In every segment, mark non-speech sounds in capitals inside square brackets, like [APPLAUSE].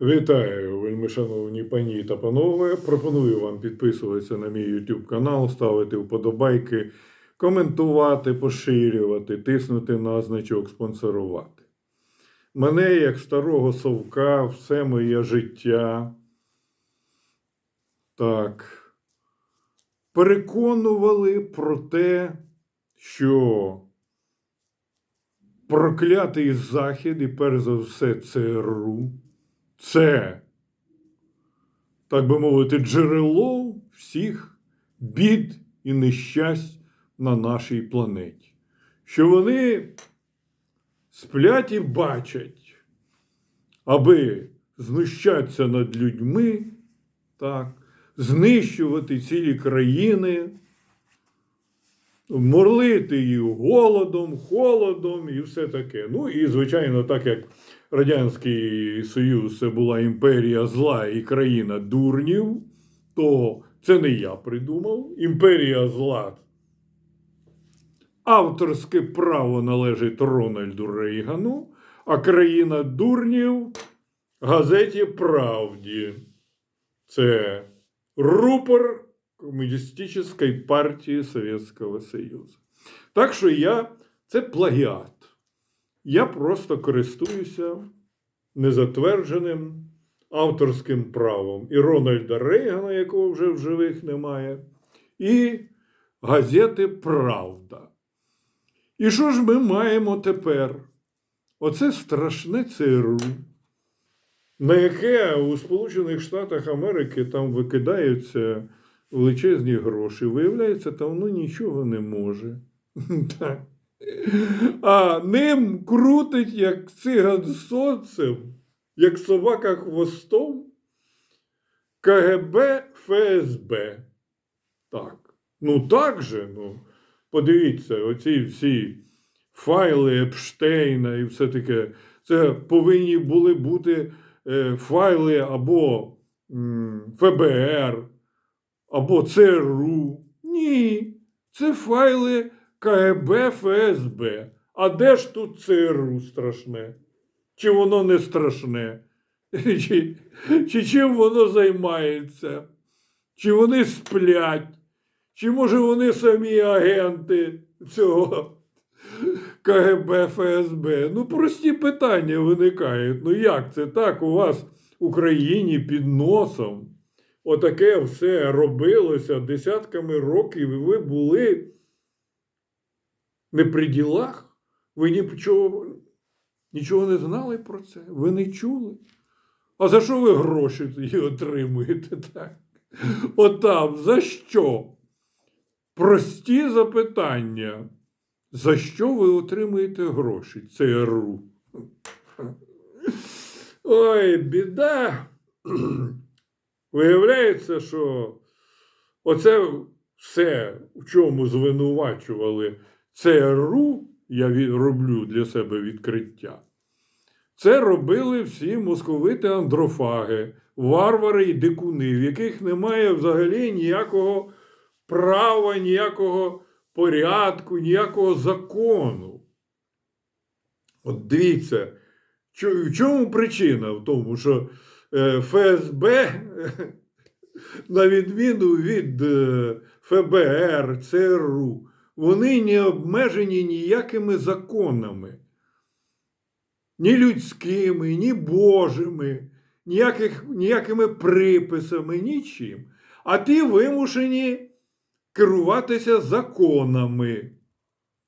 Вітаю, вельми шановні пані та панове. Пропоную вам підписуватися на мій YouTube канал, ставити вподобайки, коментувати, поширювати, тиснути на значок спонсорувати. Мене, як старого совка, все моє життя. Так. Переконували про те, що проклятий Захід і перш за все ЦРУ це, так би мовити, джерело всіх бід і нещасть на нашій планеті. Що вони сплять і бачать, аби знущатися над людьми, так, знищувати цілі країни, морлити їх голодом, холодом і все таке. Ну і, звичайно, так як Радянський Союз це була імперія зла і країна дурнів, то це не я придумав. Імперія зла. Авторське право належить Рональду Рейгану, а країна дурнів газеті Правді. Це рупор Комуністичної партії Совєтського Союзу. Так що я це плагіат. Я просто користуюся незатвердженим авторським правом і Рональда Рейгана, якого вже в живих немає, і газети Правда. І що ж ми маємо тепер? Оце страшне ЦРУ, на яке у Сполучених Штатах Америки там викидаються величезні гроші. Виявляється, там воно нічого не може. [LAUGHS] А ним крутить, як циган сонцем, як собака хвостом, КГБ ФСБ. Так. Ну так же, ну, подивіться, оці всі файли Епштейна і все таке. Це повинні були бути е, файли або ФБР, або ЦРУ. Ні, це файли. КГБ ФСБ. А де ж тут ЦРУ страшне? Чи воно не страшне? [LAUGHS] Чи, чи чим воно займається? Чи вони сплять? Чи може вони самі агенти цього [LAUGHS] КГБ ФСБ? Ну, прості питання виникають. Ну як це так у вас в Україні під носом? Отаке все робилося десятками років, і ви були не при ділах, ви нічого, нічого не знали про це, ви не чули. А за що ви гроші отримуєте? так? Отам, за що? Прості запитання. За що ви отримуєте гроші? ЦРУ? Ой, біда. Виявляється, що оце все, в чому звинувачували ЦРУ, я роблю для себе відкриття. Це робили всі московити андрофаги, варвари і дикуни, в яких немає взагалі ніякого права, ніякого порядку, ніякого закону. От дивіться, в чому причина? В тому, що ФСБ, на відміну від е, ФБР, ЦРУ, вони не обмежені ніякими законами, ні людськими, ні Божими, ніяких, ніякими приписами, нічим. А ті вимушені керуватися законами.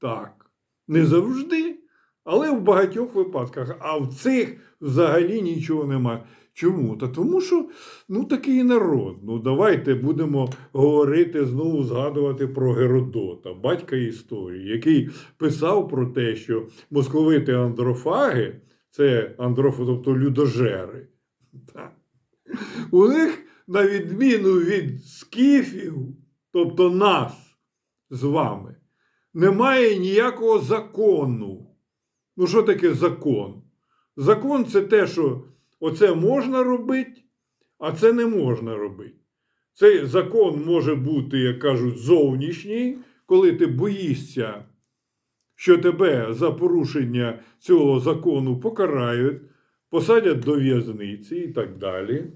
Так, не завжди, але в багатьох випадках. А в цих взагалі нічого немає. Чому? Та тому що ну такий народ. Ну давайте будемо говорити знову згадувати про Геродота, батька історії, який писав про те, що московити андрофаги це андрофи, тобто людожери. Так. У них, на відміну від скіфів, тобто нас з вами, немає ніякого закону. Ну, що таке закон? Закон це те, що оце можна робити, а це не можна робити. Цей закон може бути, як кажуть, зовнішній, коли ти боїшся, що тебе за порушення цього закону покарають, посадять до в'язниці і так далі.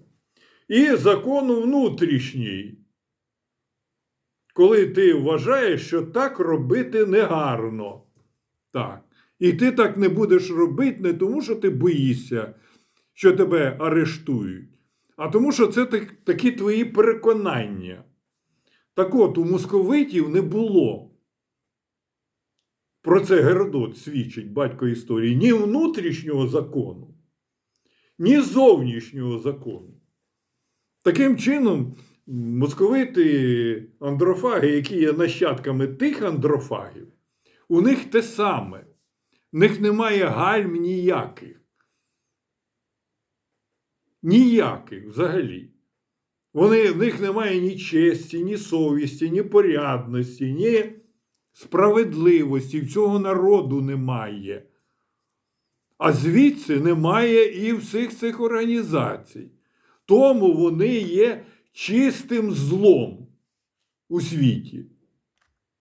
І закон внутрішній, коли ти вважаєш, що так робити негарно. Так. І ти так не будеш робити не тому, що ти боїшся, що тебе арештують, а тому, що це так- такі твої переконання. Так от, у московитів не було. Про це Геродот свідчить батько історії ні внутрішнього закону, ні зовнішнього закону. Таким чином, московити андрофаги, які є нащадками тих андрофагів, у них те саме. В них немає гальм ніяких. Ніяких взагалі. Вони, в них немає ні честі, ні совісті, ні порядності, ні справедливості. В цього народу немає. А звідси немає і всіх цих організацій. Тому вони є чистим злом у світі.